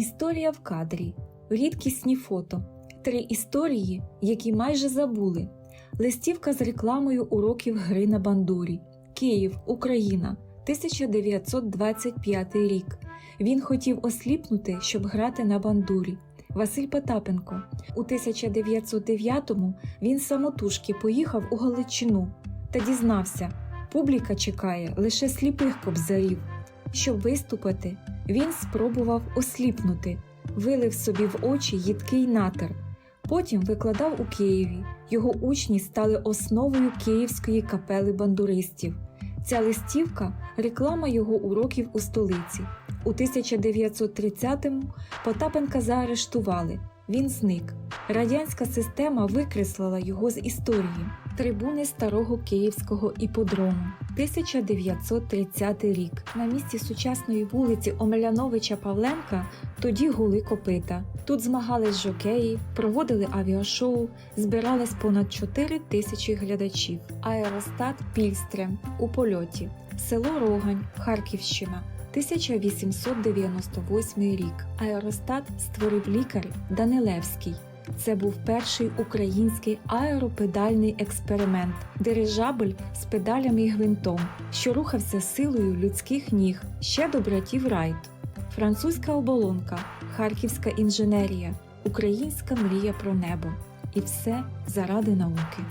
Історія в кадрі, рідкісні фото, три історії, які майже забули. Листівка з рекламою уроків гри на бандурі. Київ, Україна, 1925 рік. Він хотів осліпнути, щоб грати на бандурі. Василь Потапенко. У 1909-му він самотужки поїхав у Галичину та дізнався, публіка чекає лише сліпих кобзарів. Щоб виступити, він спробував осліпнути, вилив собі в очі їдкий натер. Потім викладав у Києві. Його учні стали основою Київської капели бандуристів. Ця листівка реклама його уроків у столиці. У 1930-му Потапенка заарештували. Він зник. Радянська система викреслила його з історії. Трибуни старого київського іподрому. 1930 рік. На місці сучасної вулиці Омеляновича Павленка тоді гули копита. Тут змагались жокеї, проводили авіашоу, збирались понад 4 тисячі глядачів. Аеростат Пільстрем у польоті. Село Рогань, Харківщина. 1898 рік. Аеростат створив лікар Данилевський. Це був перший український аеропедальний експеримент, дирижабль з педалями і гвинтом, що рухався силою людських ніг ще до братів Райт. Французька оболонка, харківська інженерія, українська мрія про небо. І все заради науки.